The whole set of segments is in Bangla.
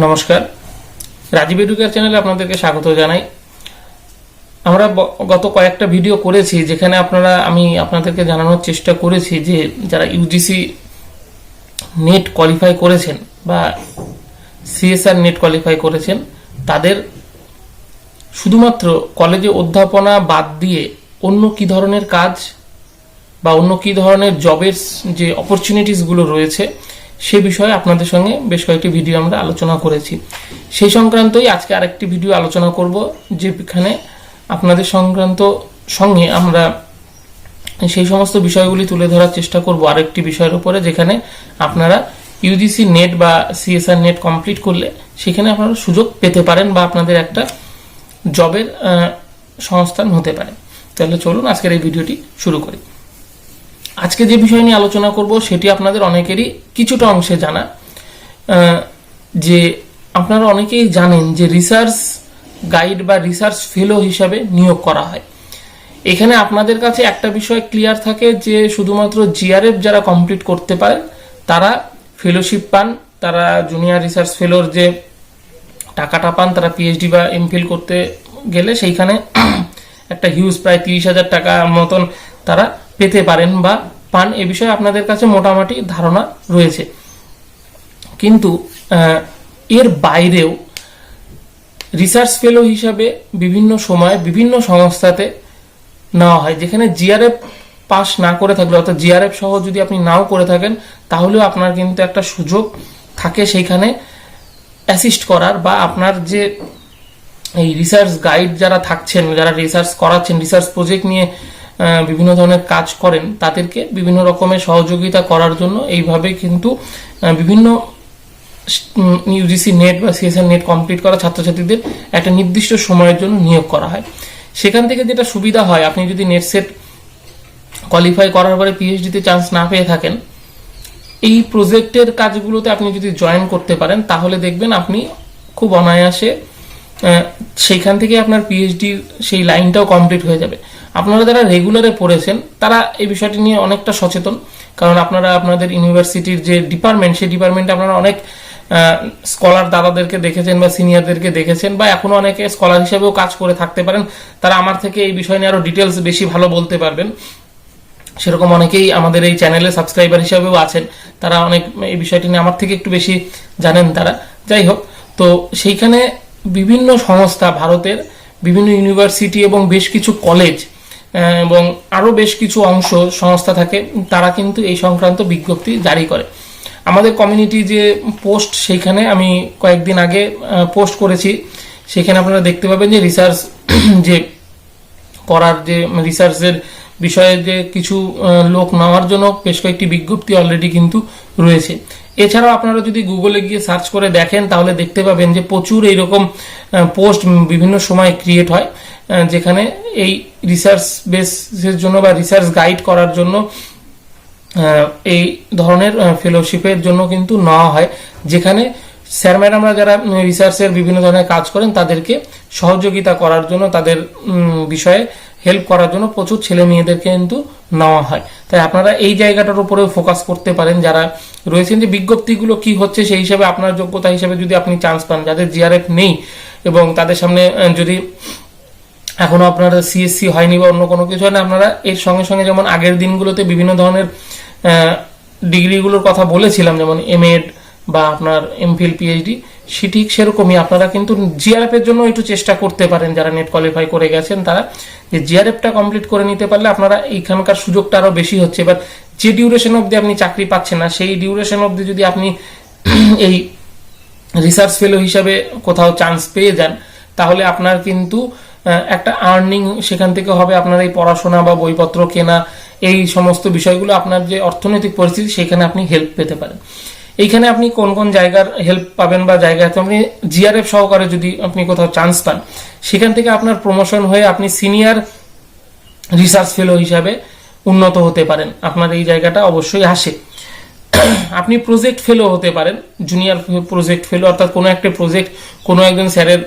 নমস্কার। রাজীব এডুকেয়ার চ্যানেলে আপনাদেরকে স্বাগত জানাই। আমরা গত কয়েকটা ভিডিও করেছি যেখানে আপনারা, আমি আপনাদেরকে জানানোর চেষ্টা করেছি যে যারা ইউজিসি নেট কোয়ালিফাই করেছেন বা সিএসআর নেট কোয়ালিফাই করেছেন, তাদের শুধুমাত্র কলেজে অধ্যাপনা বাদ দিয়ে অন্য কি ধরনের কাজ বা অন্য কি ধরনের জবের যে অপরচুনিটিসগুলো রয়েছে সে বিষয়ে আপনাদের সঙ্গে বেশ কয়েকটি ভিডিও আমরা আলোচনা করেছি। সেই সংক্রান্তই আজকে আরেকটি ভিডিও আলোচনা করব, যেখানে আপনাদের সংক্রান্ত সঙ্গে আমরা সেই সমস্ত বিষয়গুলি তুলে ধরার চেষ্টা করব আরেকটি বিষয়ের উপরে, যেখানে আপনারা ইউজিসি নেট বা সিএসআর নেট কমপ্লিট করলে সেখানে আপনারা সুযোগ পেতে পারেন বা আপনাদের একটা জবের সংস্থান হতে পারে। তাহলে চলুন আজকের এই ভিডিওটি শুরু করি। আজকে যে বিষয় নিয়ে আলোচনা করব, সেটি আপনাদের অনেকেরই কিছুটা অংশে জানা। যে আপনারা অনেকেই জানেন যে রিসার্চ গাইড বা রিসার্চ ফেলো হিসাবে নিয়োগ করা হয়। এখানে আপনাদের কাছে একটা বিষয় ক্লিয়ার থাকে যে শুধুমাত্র জিআরএফ যারা কমপ্লিট করতে পারেন তারা ফেলোশিপ পান, তারা জুনিয়র রিসার্চ ফেলোর যে টাকাটা পান, তারা পিএইচডি বা এমফিল করতে গেলে সেইখানে একটা হিউজ প্রায় তিরিশ হাজার টাকা মতন তারা পেতে পারেন বা পান, এ বিষয়ে আপনাদের কাছে মোটামুটি ধারণা রয়েছে। কিন্তু এর বাইরেও রিসার্চ ফেলো হিসাবে বিভিন্ন সময় বিভিন্ন সংস্থাতে নেওয়া হয়, যেখানে জিআরএফ পাস না করে থাকলে, অর্থাৎ জিআরএফ সহ যদি আপনি নাও করে থাকেন, তাহলেও আপনার কিন্তু একটা সুযোগ থাকে সেইখানে অ্যাসিস্ট করার বা আপনার যে এই রিসার্চ গাইড যারা থাকছেন, যারা রিসার্চ করাচ্ছেন রিসার্চ প্রজেক্ট নিয়ে বিভিন্ন ধরনের কাজ করেন, তাদেরকে বিভিন্ন রকমের সহযোগিতা করার জন্য এইভাবে কিন্তু বিভিন্ন ইউজিসি নেট বা সিএসআর নেট কমপ্লিট করা ছাত্রছাত্রীদের একটা নির্দিষ্ট সময়ের জন্য নিয়োগ করা হয়। সেখান থেকে যেটা সুবিধা হয়, আপনি যদি নেট সেট কোয়ালিফাই করার পরে পিএইচডিতে চান্স না পেয়ে থাকেন, এই প্রজেক্টের কাজগুলোতে আপনি যদি জয়েন করতে পারেন, তাহলে দেখবেন আপনি খুব অনায়াসে সেইখান থেকে আপনার পিএইচডি সেই লাইনটাও কমপ্লিট হয়ে যাবে। আপনারা যারা রেগুলারে পড়েছেন, তারা এই বিষয়টি নিয়ে অনেকটা সচেতন। কারণ আপনারা আপনাদের ইউনিভার্সিটির যে ডিপার্টমেন্ট সেই ডিপার্টমেন্টে আপনারা অনেক স্কলার দাদাদেরকে দেখেছেন বা সিনিয়রদেরকে দেখেছেন বা এখনও অনেকে স্কলার হিসেবেও কাজ করে থাকতে পারেন। তারা আমার থেকে এই বিষয় নিয়ে আরও ডিটেলস বেশি ভালো বলতে পারবেন। সেরকম অনেকেই আমাদের এই চ্যানেলে সাবস্ক্রাইবার হিসাবেও আছেন। তারা অনেক, এই বিষয়টি নিয়ে আমার থেকে একটু বেশি জানেন তারা। যাই হোক, তো সেইখানে বিভিন্ন সংস্থা ভারতের, বিভিন্ন ইউনিভার্সিটি এবং বেশ কিছু কলেজ এবং আরও বেশ কিছু অংশ সংস্থা থাকে, তারা কিন্তু এই সংক্রান্ত বিজ্ঞপ্তি জারি করে। আমাদের কমিউনিটি যে পোস্ট সেইখানে আমি কয়েকদিন আগে পোস্ট করেছি। সেখানে আপনারা দেখতে পাবেন যে রিসার্চ যে করার যে রিসার্চের বিষয়ে যে কিছু লোক নেওয়ার জন্য বেশ কয়েকটি বিজ্ঞপ্তি অলরেডি কিন্তু রয়েছে। এছাড়াও আপনারা যদি গুগলে গিয়ে সার্চ করে দেখেন, তাহলে দেখতে পাবেন যে প্রচুর এইরকম পোস্ট বিভিন্ন সময় ক্রিয়েট হয় যেখানে এই রিসার্চ বেসের জন্য বা রিসার্চ গাইড করার জন্য এই ধরনের ফেলোশিপের জন্য কিন্তু নেওয়া হয়। যেখানে স্যার ম্যাডামরা যারা রিসার্চের বিভিন্ন ধরনের কাজ করেন, তাদেরকে সহযোগিতা করার জন্য তাদের বিষয়ে হেল্প করার জন্য প্রচুর ছেলে মেয়েদেরকে কিন্তু নেওয়া হয়। তাই আপনারা এই জায়গাটার উপরেও ফোকাস করতে পারেন। যারা রয়েছেন যে বিজ্ঞপ্তিগুলো কি হচ্ছে সেই হিসাবে, আপনার যোগ্যতা হিসাবে যদি আপনি চান্স পান, যাদের জিআরএফ নেই এবং তাদের সামনে যদি এখনও আপনার সিএসসি হয়নি বা অন্য কোনো কিছু হয় না, আপনারা এর সঙ্গে সঙ্গে যেমন আগের দিনগুলোতে বিভিন্ন ধরনের ডিগ্রিগুলোর কথা বলেছিলাম, যেমন এমএড বা আপনার এমফিল পিএইচডি সে ঠিক সেরকমই। আপনারা কিন্তু জিআরএফ এর জন্য একটু চেষ্টা করতে পারেন, যারা নেট কোয়ালিফাই করে গেছেন তারা। যে জিআরএফটা কমপ্লিট করে নিতে পারলে আপনারা এইখানকার সুযোগটা আরও বেশি হচ্ছে। এবার যে ডিউরেশন অবধি আপনি চাকরি পাচ্ছেন না, সেই ডিউরেশন অবধি যদি আপনি এই রিসার্চ ফেলো হিসাবে কোথাও চান্স পেয়ে যান, তাহলে আপনার কিন্তু একটা আর্নিং সেখান থেকে হবে। আপনার এই পড়াশোনা বা বইপত্র কেনা, এই সমস্ত বিষয়গুলো আপনার যে অর্থনৈতিক পরিস্থিতি, সেখানে আপনি হেল্প পেতে পারেন। এইখানে আপনি কোন কোন জায়গার হেল্প পাবেন বা জায়গাতে আপনি জিআরএফ সহকারে যদি আপনি কোথাও চান্স পান, সেখান থেকে আপনার প্রমোশন হয়ে আপনি সিনিয়র রিসার্চ ফেলো হিসাবে উন্নত হতে পারেন। আপনার এই জায়গাটা অবশ্যই আসে। আপনি প্রজেক্ট ফেলো হতে পারেন জুনিয়র প্রজেক্ট ফেলো অর্থাৎ কোনো একটা প্রজেক্ট কোনো একজন স্যারের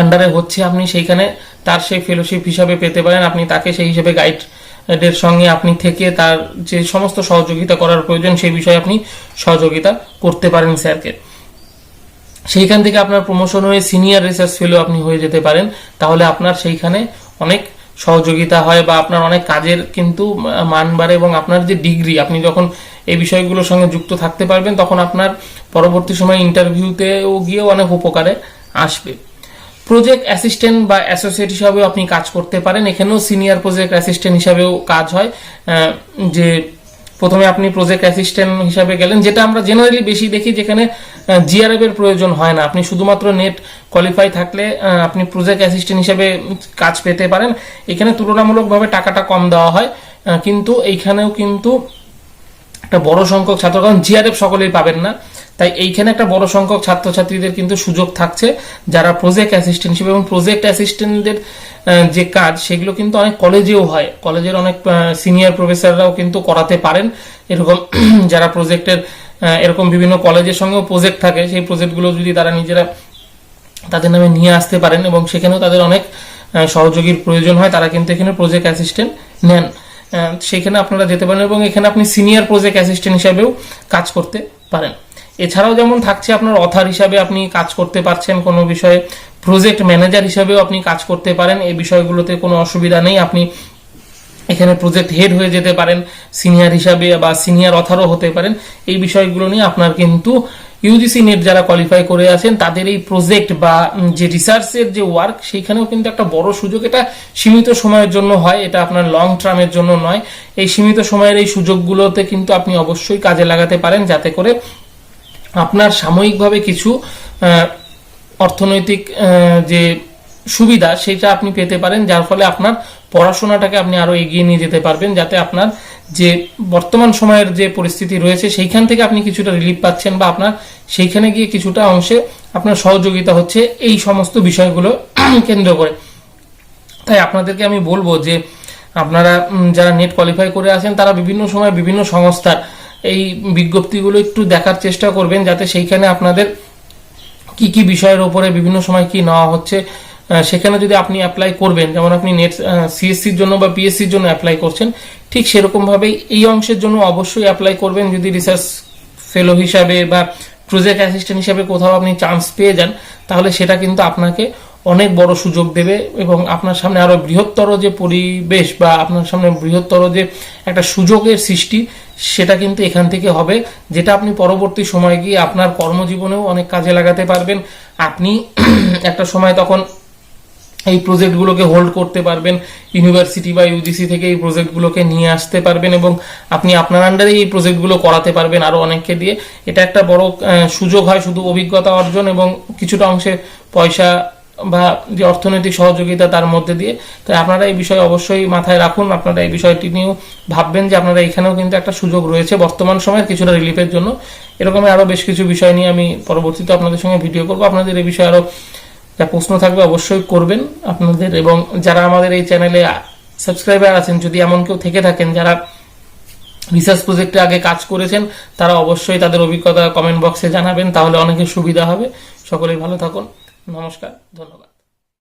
আন্ডারে হচ্ছে, আপনি সেইখানে তার সেই ফেলোশিপ হিসাবে পেতে পারেন, আপনি তাকে সেই হিসেবে গাইড এর সঙ্গে আপনি থেকে তার যে সমস্ত সহযোগিতা করার প্রয়োজন, সেই বিষয়ে আপনি সহযোগিতা করতে পারেন স্যারকে। সেইখান থেকে আপনার প্রমোশন হয়ে সিনিয়র রিসার্চ ফেলো আপনি হয়ে যেতে পারেন। তাহলে আপনার সেইখানে অনেক সহযোগিতা হয় বা আপনার অনেক কাজের কিন্তু মান বাড়ে এবং আপনার যে ডিগ্রি আপনি যখন এই বিষয়গুলোর সঙ্গে যুক্ত থাকতে পারবেন, তখন আপনার পরবর্তী সময় ইন্টারভিউতেও গিয়েও অনেক উপকারে আসবে। প্রজেক্ট অ্যাসিস্ট্যান্ট বা অ্যাসোসিয়েট হিসাবেও আপনি কাজ করতে পারেন। এখানেও সিনিয়র প্রজেক্ট অ্যাসিস্ট্যান্ট হিসাবেও কাজ হয়। যে প্রথমে আপনি প্রজেক্ট অ্যাসিস্ট্যান্ট হিসাবে গেলেন, যেটা আমরা জেনারেলি বেশি দেখি যেখানে জিআরএফ এর প্রয়োজন হয় না। আপনি শুধুমাত্র নেট কোয়ালিফাই থাকলে আপনি প্রজেক্ট অ্যাসিস্ট্যান্ট হিসাবে কাজ পেতে পারেন। এখানে তুলনামূলকভাবে টাকাটা কম দেওয়া হয়। কিন্তু এইখানেও কিন্তু একটা বড় সংখ্যক ছাত্র, কারণ জিআরএফ সকলেই পাবেন না। তাই এইখানে একটা বড় সংখ্যক ছাত্রছাত্রীদের কিন্তু সুযোগ থাকছে, যারা প্রজেক্ট অ্যাসিস্ট্যান্ট হিসেবে এবং প্রজেক্ট অ্যাসিস্ট্যান্টদের যে কাজ, সেগুলো কিন্তু অনেক কলেজেও হয়। কলেজের অনেক সিনিয়র প্রফেসররাও কিন্তু করাতে পারেন। এরকম যারা প্রজেক্টের এরকম বিভিন্ন কলেজের সঙ্গেও প্রজেক্ট থাকে, সেই প্রজেক্টগুলো যদি তারা নিজেরা তাদের নামে নিয়ে আসতে পারেন এবং সেখানেও তাদের অনেক সহযোগীর প্রয়োজন হয়, তারা কিন্তু এখানে প্রজেক্ট অ্যাসিস্ট্যান্ট নেন। সেখানে আপনারা যেতে পারেন এবং এখানে আপনি সিনিয়র প্রজেক্ট অ্যাসিস্ট্যান্ট হিসাবেও কাজ করতে পারেন। এছাড়াও যেমন থাকছে আপনার অথার হিসাবে আপনি কাজ করতে পারছেন, কোনো বিষয়ে প্রজেক্ট ম্যানেজার হিসাবেও আপনি কাজ করতে পারেন, এই বিষয়গুলোতে কোনো অসুবিধা নেই। আপনি এখানে প্রজেক্ট হেড হয়ে যেতে পারেন সিনিয়র হিসাবে বা সিনিয়র অথারও হতে পারেন। এই বিষয়গুলো নিয়ে আপনার কিন্তু ইউজিসি নেট যারা কোয়ালিফাই করে আছেন, তাদের এই প্রজেক্ট বা যে রিসার্চের যে ওয়ার্ক সেইখানেও কিন্তু একটা বড় সুযোগ। এটা সীমিত সময়ের জন্য হয়, এটা আপনার লং টার্মের জন্য নয়। এই সীমিত সময়ের এই সুযোগগুলোতে কিন্তু আপনি অবশ্যই কাজে লাগাতে পারেন, যাতে করে আপনার সাময়িকভাবে কিছু অর্থনৈতিক যে সুবিধা সেটা আপনি পেতে পারেন, যার ফলে আপনার পড়াশোনাটাকে আপনি আরও এগিয়ে নিয়ে যেতে পারবেন, যাতে আপনার যে বর্তমান সময়ের যে পরিস্থিতি রয়েছে, সেইখান থেকে আপনি কিছুটা রিলিফ পাচ্ছেন বা আপনার সেইখানে গিয়ে কিছুটা অংশে আপনার সহযোগিতা হচ্ছে এই সমস্ত বিষয়গুলো কেন্দ্র করে। তাই আপনাদেরকে আমি বলব যে, আপনারা যারা নেট কোয়ালিফাই করে আছেন, তারা বিভিন্ন সময় বিভিন্ন সংস্থার এই বিজ্ঞপ্তিগুলো একটু দেখার চেষ্টা করবেন যাতে সেইখানে আপনাদের কি কি বিষয়ের উপরে বিভিন্ন সময় কি নেওয়া হচ্ছে। সেখানে যদি আপনি অ্যাপ্লাই করবেন, যেমন আপনি নেট সিএসসির জন্য বা পিএসসির জন্য অ্যাপ্লাই করছেন, ঠিক সেরকম ভাবেই এই অংশের জন্য অবশ্যই অ্যাপ্লাই করবেন। যদি রিসার্চ ফেলো হিসাবে বা প্রজেক্ট অ্যাসিস্ট্যান্ট হিসাবে কোথাও আপনি চান্স পেয়ে যান, তাহলে সেটা কিন্তু আপনাকে অনেক বড় সুযোগ দেবে এবং আপনার সামনে আরও বৃহত্তর যে পরিবেশ বা আপনার সামনে বৃহত্তর যে একটা সুযোগের সৃষ্টি, সেটা কিন্তু এখান থেকে হবে, যেটা আপনি পরবর্তী সময় গিয়ে আপনার কর্মজীবনেও অনেক কাজে লাগাতে পারবেন। আপনি একটা সময় তখন এই প্রজেক্টগুলোকে হোল্ড করতে পারবেন, ইউনিভার্সিটি বা ইউজিসি থেকে এই প্রজেক্টগুলোকে নিয়ে আসতে পারবেন এবং আপনি আপনার আন্ডারে এই প্রজেক্টগুলো করাতে পারবেন আরও অনেককে দিয়ে। এটা একটা বড় সুযোগ হয় শুধু অভিজ্ঞতা অর্জন এবং কিছুটা অংশে পয়সা বা যে অর্থনৈতিক সহযোগিতা তার মধ্যে দিয়ে। তাই আপনারা এই বিষয়ে অবশ্যই মাথায় রাখুন, আপনারা এই বিষয়টি নিয়েও ভাববেন যে আপনারা এখানেও কিন্তু একটা সুযোগ রয়েছে বর্তমান সময়ের কিছুটা রিলিফের জন্য। এরকমই আরও বেশ কিছু বিষয় নিয়ে আমি পরবর্তীতে আপনাদের সঙ্গে ভিডিও করব। আপনাদের এই বিষয়ে আরও যা প্রশ্ন থাকবে অবশ্যই করবেন আপনাদের এবং যারা আমাদের এই চ্যানেলে সাবস্ক্রাইবার আছেন, যদি এমন কেউ থেকে থাকেন যারা রিসার্চ প্রজেক্টে আগে কাজ করেছেন, তারা অবশ্যই তাদের অভিজ্ঞতা কমেন্ট বক্সে জানাবেন, তাহলে অনেকের সুবিধা হবে। সকলেই ভালো থাকুন। নমস্কার ধন্যবাদ।